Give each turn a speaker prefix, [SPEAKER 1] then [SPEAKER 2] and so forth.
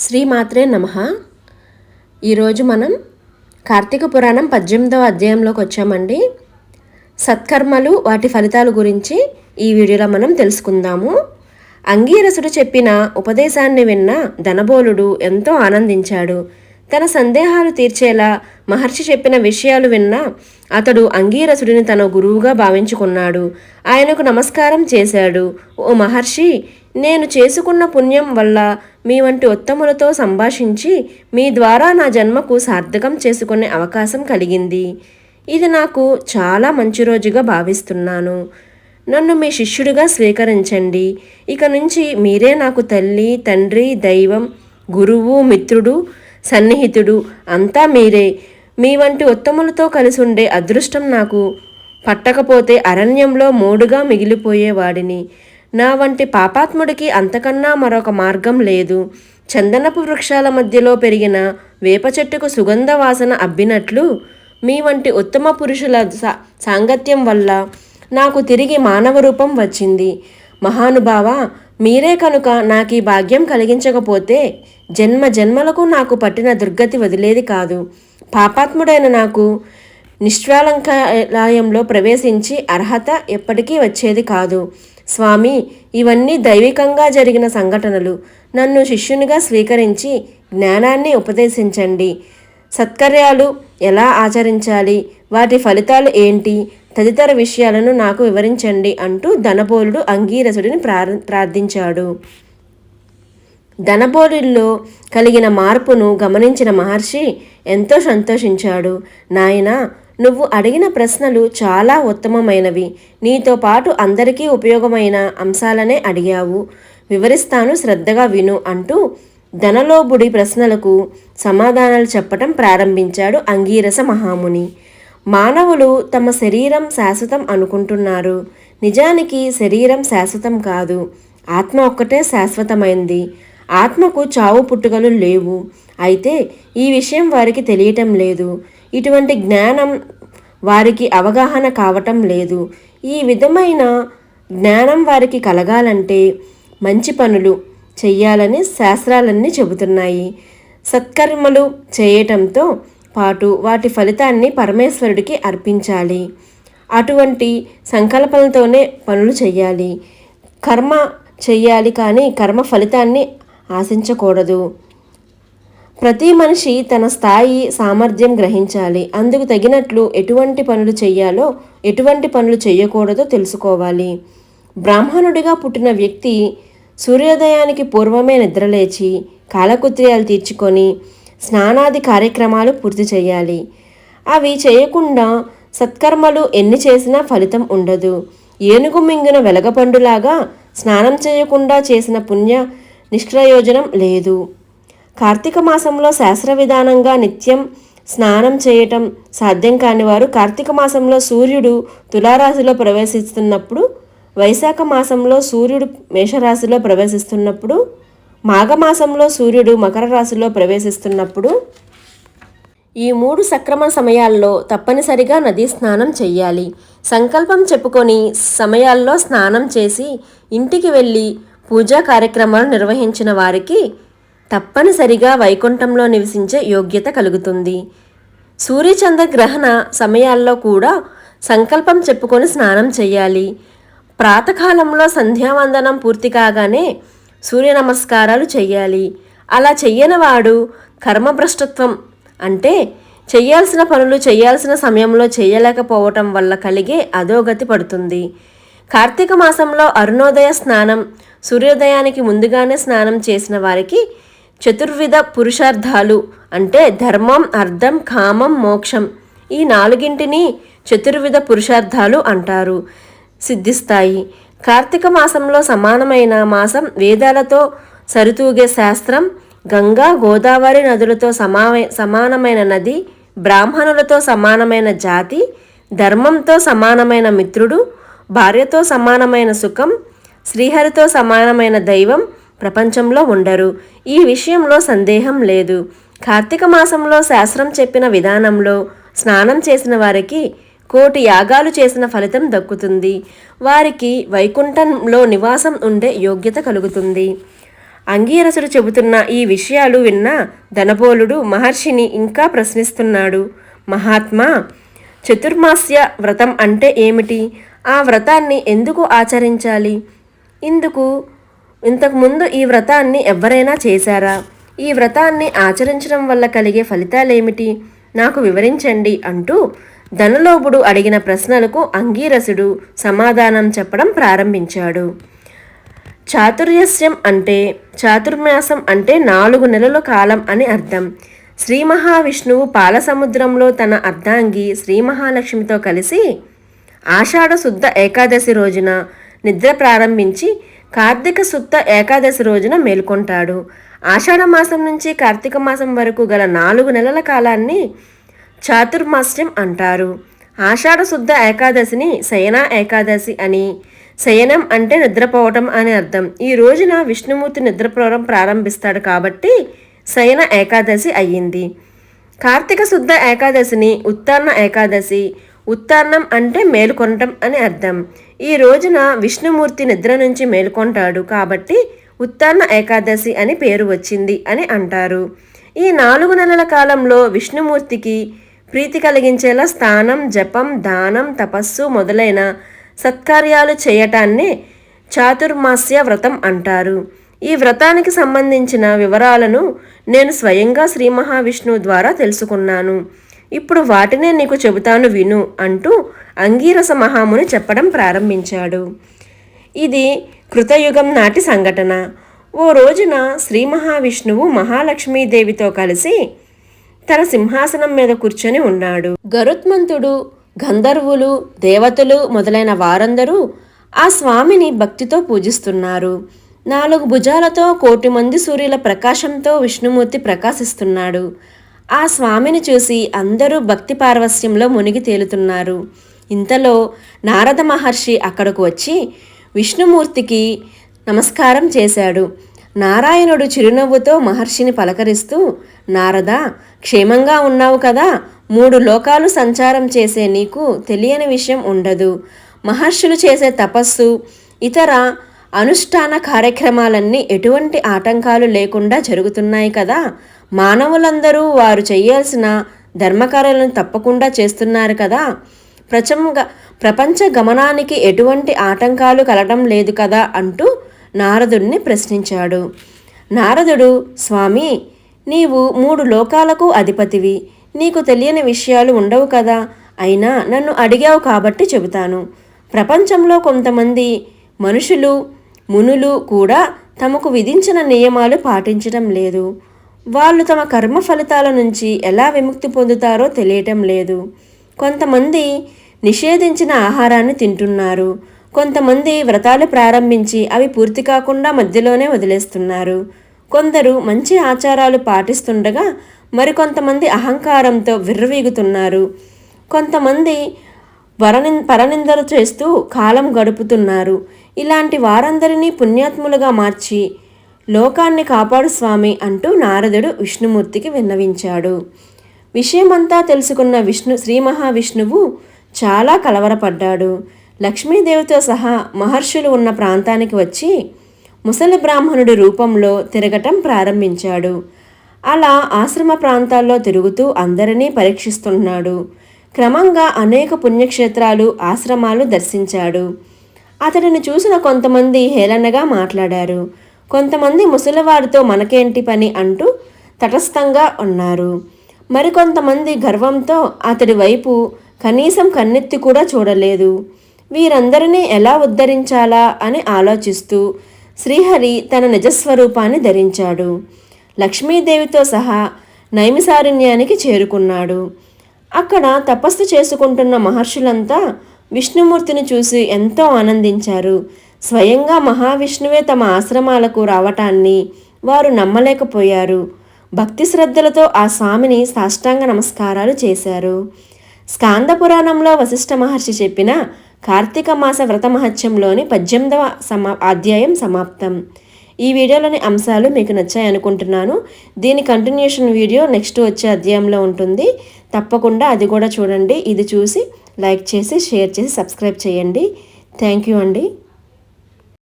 [SPEAKER 1] శ్రీమాత్రే నమ. ఈరోజు మనం కార్తీక పురాణం పద్దెనిమిదవ అధ్యాయంలోకి వచ్చామండి. సత్కర్మలు వాటి ఫలితాల గురించి ఈ వీడియోలో మనం తెలుసుకుందాము. అంగీరసుడు చెప్పిన ఉపదేశాన్ని విన్న ధనబోలుడు ఎంతో ఆనందించాడు. తన సందేహాలు తీర్చేలా మహర్షి చెప్పిన విషయాలు విన్న అతడు అంగీరసుడిని తన గురువుగా భావించుకున్నాడు. ఆయనకు నమస్కారం చేశాడు. ఓ మహర్షి నేను చేసుకున్న పుణ్యం వల్ల మీ వంటి ఉత్తములతో సంభాషించి మీ ద్వారా నా జన్మకు సార్థకం చేసుకునే అవకాశం కలిగింది. ఇది నాకు చాలా మంచి రోజుగా భావిస్తున్నాను. నన్ను మీ శిష్యుడిగా స్వీకరించండి. ఇక నుంచి మీరే నాకు తల్లి తండ్రి దైవం గురువు మిత్రుడు సన్నిహితుడు అంతా మీరే. మీ వంటి ఉత్తములతో కలిసి ఉండే అదృష్టం నాకు పట్టకపోతే అరణ్యంలో మూడుగా మిగిలిపోయేవాడిని. నా వంటి పాపాత్ముడికి అంతకన్నా మరొక మార్గం లేదు. చందనపు వృక్షాల మధ్యలో పెరిగిన వేప చెట్టుకు సుగంధ వాసన అబ్బినట్లు మీ వంటి ఉత్తమ పురుషుల సా సాంగత్యం వల్ల నాకు తిరిగి మానవ రూపం వచ్చింది. మహానుభావ మీరే కనుక నాకు ఈ భాగ్యం కలిగించకపోతే జన్మ జన్మలకు నాకు పట్టిన దుర్గతి వదిలేది కాదు. పాపాత్ముడైన నాకు నిష్వాలంకాలయంలో ప్రవేశించి అర్హత ఎప్పటికీ వచ్చేది కాదు. స్వామి ఇవన్నీ దైవికంగా జరిగిన సంఘటనలు. నన్ను శిష్యునిగా స్వీకరించి జ్ఞానాన్ని ఉపదేశించండి. సత్కర్యాలు ఎలా ఆచరించాలి? వాటి ఫలితాలు ఏంటి? తదితర విషయాలను నాకు వివరించండి అంటూ ధనబోలుడు అంగీరసుడిని ప్రార్ ప్రార్థించాడు. ధనబోలుల్లో కలిగిన మార్పును గమనించిన మహర్షి ఎంతో సంతోషించాడు. నాయనా నువ్వు అడిగిన ప్రశ్నలు చాలా ఉత్తమమైనవి. నీతో పాటు అందరికీ ఉపయోగమైన అంశాలనే అడిగావు. వివరిస్తాను శ్రద్ధగా విను అంటూ ధనలోబుడి ప్రశ్నలకు సమాధానాలు చెప్పటం ప్రారంభించాడు అంగీరస మహాముని. మానవులు తమ శరీరం శాశ్వతం అనుకుంటున్నారు. నిజానికి శరీరం శాశ్వతం కాదు. ఆత్మ ఒక్కటే శాశ్వతమైంది. ఆత్మకు చావు పుట్టుకలు లేవు. అయితే ఈ విషయం వారికి తెలియటం లేదు. ఇటువంటి జ్ఞానం వారికి అవగాహన కావటం లేదు. ఈ విధమైన జ్ఞానం వారికి కలగాలంటే మంచి పనులు చెయ్యాలని శాస్త్రాలన్నీ చెబుతున్నాయి. సత్కర్మలు చేయటంతో పాటు వాటి ఫలితాన్ని పరమేశ్వరుడికి అర్పించాలి. అటువంటి సంకల్పంతోనే పనులు చేయాలి కర్మ చెయ్యాలి కానీ కర్మ ఫలితాన్ని ఆశించకూడదు. ప్రతి మనిషి తన స్థాయి సామర్థ్యం గ్రహించాలి. అందుకు తగినట్లు ఎటువంటి పనులు చేయాలో ఎటువంటి పనులు చేయకూడదో తెలుసుకోవాలి. బ్రాహ్మణుడిగా పుట్టిన వ్యక్తి సూర్యోదయానికి పూర్వమే నిద్రలేచి కాలకృత్యాలు తీర్చుకొని స్నానాది కార్యక్రమాలు పూర్తి చేయాలి అవి చేయకుండా సత్కర్మలు ఎన్ని చేసినా ఫలితం ఉండదు. ఏనుగు మింగిన వెలగపండులాగా స్నానం చేయకుండా చేసిన పుణ్య నిష్ప్రయోజనం లేదు. కార్తీక మాసంలో శాస్త్ర విధానంగా నిత్యం స్నానం చేయటం సాధ్యం కాని వారు కార్తీక మాసంలో సూర్యుడు తులారాశిలో ప్రవేశిస్తున్నప్పుడు వైశాఖ మాసంలో సూర్యుడు మేషరాశిలో ప్రవేశిస్తున్నప్పుడు మాఘమాసంలో సూర్యుడు మకర రాశిలో ప్రవేశిస్తున్నప్పుడు ఈ మూడు సక్రమ సమయాల్లో తప్పనిసరిగా నదీ స్నానం చెయ్యాలి. సంకల్పం చెప్పుకొని సమయాల్లో స్నానం చేసి ఇంటికి వెళ్ళి పూజా కార్యక్రమాలు నిర్వహించిన వారికి తప్పనిసరిగా వైకుంఠంలో నివసించే యోగ్యత కలుగుతుంది. సూర్యచంద్ర గ్రహణ సమయాల్లో కూడా సంకల్పం చెప్పుకొని స్నానం చేయాలి. ప్రాతకాలంలో సంధ్యావందనం పూర్తి కాగానే సూర్య నమస్కారాలు చెయ్యాలి అలా చెయ్యనివాడు కర్మభ్రష్టత్వం అంటే చేయాల్సిన పనులు చేయాల్సిన సమయంలో చేయలేకపోవటం వల్ల కలిగే అధోగతి పడుతుంది. కార్తీక మాసంలో అరుణోదయ స్నానం సూర్యోదయానికి ముందుగానే స్నానం చేసిన వారికి చతుర్విధ పురుషార్థాలు అంటే ధర్మం అర్థం కామం మోక్షం. ఈ నాలుగింటిని చతుర్విధ పురుషార్థాలు అంటారు సిద్ధిస్తాయి. కార్తీక మాసంలో సమానమైన మాసం వేదాలతో సరితూగే శాస్త్రం గంగా గోదావరి నదులతో సమావే సమానమైన నది బ్రాహ్మణులతో సమానమైన జాతి ధర్మంతో సమానమైన మిత్రుడు భార్యతో సమానమైన సుఖం శ్రీహరితో సమానమైన దైవం ప్రపంచంలో ఉండరు. ఈ విషయంలో సందేహం లేదు. కార్తీక మాసంలో శాస్త్రం చెప్పిన విధానంలో స్నానం చేసిన వారికి కోటి యాగాలు చేసిన ఫలితం దక్కుతుంది. వారికి వైకుంఠంలో నివాసం ఉండే యోగ్యత కలుగుతుంది. అంగీరసుడు చెబుతున్న ఈ విషయాలు విన్న ధనబోలుడు మహర్షిని ఇంకా ప్రశ్నిస్తున్నాడు. మహాత్మా చతుర్మాస్య వ్రతం అంటే ఏమిటి? ఆ వ్రతాన్ని ఎందుకు ఆచరించాలి? ఇందుకు ఇంతకుముందు ఈ వ్రతాన్ని ఎవరైనా చేశారా? ఈ వ్రతాన్ని ఆచరించడం వల్ల కలిగే ఫలితాలేమిటి? నాకు వివరించండి అంటూ ధనలోభుడు అడిగిన ప్రశ్నలకు అంగీరసుడు సమాధానం చెప్పడం ప్రారంభించాడు. చాతుర్యస్యం అంటే చాతుర్మాసం అంటే నాలుగు నెలల కాలం అని అర్థం. శ్రీ మహావిష్ణువు పాలసముద్రంలో తన అర్ధాంగి శ్రీ మహాలక్ష్మితో కలిసి ఆషాఢ శుద్ధ ఏకాదశి రోజున నిద్ర ప్రారంభించి కార్తీక శుద్ధ ఏకాదశి రోజున మేల్కొంటాడు. ఆషాఢ మాసం నుంచి కార్తీక మాసం వరకు గల నాలుగు నెలల కాలాన్ని చాతుర్మాస్యం అంటారు. ఆషాఢ శుద్ధ ఏకాదశిని శయన ఏకాదశి అని శయనం అంటే నిద్రపోవటం అని అర్థం. ఈ రోజున విష్ణుమూర్తి నిద్రపోవడం ప్రారంభిస్తాడు కాబట్టి శయన ఏకాదశి అయ్యింది. కార్తీక శుద్ధ ఏకాదశిని ఉత్తాన్న ఏకాదశి ఉత్తాన్నం అంటే మేలుకొనటం అని అర్థం. ఈ రోజున విష్ణుమూర్తి నిద్ర నుంచి మేల్కొంటాడు కాబట్టి ఉత్తాన్న ఏకాదశి అని పేరు వచ్చింది అని అంటారు. ఈ నాలుగు నెలల కాలంలో విష్ణుమూర్తికి ప్రీతి కలిగించేలా స్థానం జపం దానం తపస్సు మొదలైన సత్కార్యాలు చేయటాన్నే చాతుర్మాస్య వ్రతం అంటారు. ఈ వ్రతానికి సంబంధించిన వివరాలను నేను స్వయంగా శ్రీ మహావిష్ణువు ద్వారా తెలుసుకున్నాను. ఇప్పుడు వాటినే నీకు చెబుతాను విను అంటూ అంగీరస మహాముని చెప్పడం ప్రారంభించాడు. ఇది కృతయుగం నాటి సంఘటన. ఓ రోజున శ్రీ మహావిష్ణువు మహాలక్ష్మీదేవితో కలిసి తన సింహాసనం మీద కూర్చొని ఉన్నాడు. గరుత్మంతుడు గంధర్వులు దేవతలు మొదలైన వారందరూ ఆ స్వామిని భక్తితో పూజిస్తున్నారు. నాలుగు భుజాలతో కోటి మంది సూర్యుల ప్రకాశంతో విష్ణుమూర్తి ప్రకాశిస్తున్నాడు. ఆ స్వామిని చూసి అందరూ భక్తి పార్వస్యంలో మునిగి తేలుతున్నారు. ఇంతలో నారద మహర్షి అక్కడకు వచ్చి విష్ణుమూర్తికి నమస్కారం చేశాడు. నారాయణుడు చిరునవ్వుతో మహర్షిని పలకరిస్తూ నారద క్షేమంగా ఉన్నావు కదా. మూడు లోకాలు సంచారం చేసే నీకు తెలియని విషయం ఉండదు. మహర్షులు చేసే తపస్సు ఇతర అనుష్ఠాన కార్యక్రమాలన్నీ ఎటువంటి ఆటంకాలు లేకుండా జరుగుతున్నాయి కదా. మానవులందరూ వారు చేయాల్సిన ధర్మకార్యాలను తప్పకుండా చేస్తున్నారు కదా. ప్రచంగ ప్రపంచ గమనానికి ఎటువంటి ఆటంకాలు కలగడం లేదు కదా అంటూ నారదుడిని ప్రశ్నించాడు. నారదుడు స్వామి నీవు మూడు లోకాలకు అధిపతివి. నీకు తెలియని విషయాలు ఉండవు కదా. అయినా నన్ను అడిగావు కాబట్టి చెబుతాను. ప్రపంచంలో కొంతమంది మనుషులు మునులు కూడా తమకు విధించిన నియమాలు పాటించడం లేదు. వాళ్ళు తమ కర్మ ఫలితాల నుంచి ఎలా విముక్తి పొందుతారో తెలియటం లేదు. కొంతమంది నిషేధించిన ఆహారాన్ని తింటున్నారు. కొంతమంది వ్రతాలు ప్రారంభించి అవి పూర్తి కాకుండా మధ్యలోనే వదిలేస్తున్నారు. కొందరు మంచి ఆచారాలు పాటిస్తుండగా మరికొంతమంది అహంకారంతో విర్రవీగుతున్నారు. కొంతమంది వరని పరనిందలు చేస్తూ కాలం గడుపుతున్నారు. ఇలాంటి వారందరినీ పుణ్యాత్ములుగా మార్చి లోకాన్ని కాపాడు స్వామి అంటూ నారదుడు విష్ణుమూర్తికి విన్నవించాడు. విషయమంతా తెలుసుకున్న విష్ణు శ్రీ మహావిష్ణువు చాలా కలవరపడ్డాడు. లక్ష్మీదేవితో సహా మహర్షులు ఉన్న ప్రాంతానికి వచ్చి ముసలి బ్రాహ్మణుడి రూపంలో తిరగటం ప్రారంభించాడు. అలా ఆశ్రమ ప్రాంతాల్లో తిరుగుతూ అందరినీ పరీక్షిస్తున్నాడు. క్రమంగా అనేక పుణ్యక్షేత్రాలు ఆశ్రమాలు దర్శించాడు. అతడిని చూసిన కొంతమంది హేళనగా మాట్లాడారు. కొంతమంది ముసలివారితో మనకేంటి పని అంటూ తటస్థంగా ఉన్నారు. మరికొంతమంది గర్వంతో అతడి వైపు కనీసం కన్నెత్తి కూడా చూడలేదు. వీరందరినీ ఎలా ఉద్ధరించాలా అని ఆలోచిస్తూ శ్రీహరి తన నిజస్వరూపాన్ని ధరించాడు. లక్ష్మీదేవితో సహా నైమిసారణ్యానికి చేరుకున్నాడు. అక్కడ తపస్సు చేసుకుంటున్న మహర్షులంతా విష్ణుమూర్తిని చూసి ఎంతో ఆనందించారు. స్వయంగా మహావిష్ణువే తమ ఆశ్రమాలకు రావటాన్ని వారు నమ్మలేకపోయారు. భక్తి శ్రద్ధలతో ఆ స్వామిని సాష్టాంగ నమస్కారాలు చేశారు. స్కాంద పురాణంలో వశిష్ఠ మహర్షి చెప్పిన కార్తీక మాస వ్రత మహత్యంలోని పద్దెనిమిదవ సమా అధ్యాయం సమాప్తం. ఈ వీడియోలోని అంశాలు మీకు నచ్చాయి అనుకుంటున్నాను. దీని కంటిన్యూషన్ వీడియో నెక్స్ట్ వచ్చే అధ్యాయంలో ఉంటుంది. తప్పకుండా అది కూడా చూడండి. ఇది చూసి లైక్ చేసి షేర్ చేసి సబ్స్క్రైబ్ చేయండి. థ్యాంక్ యూ అండి.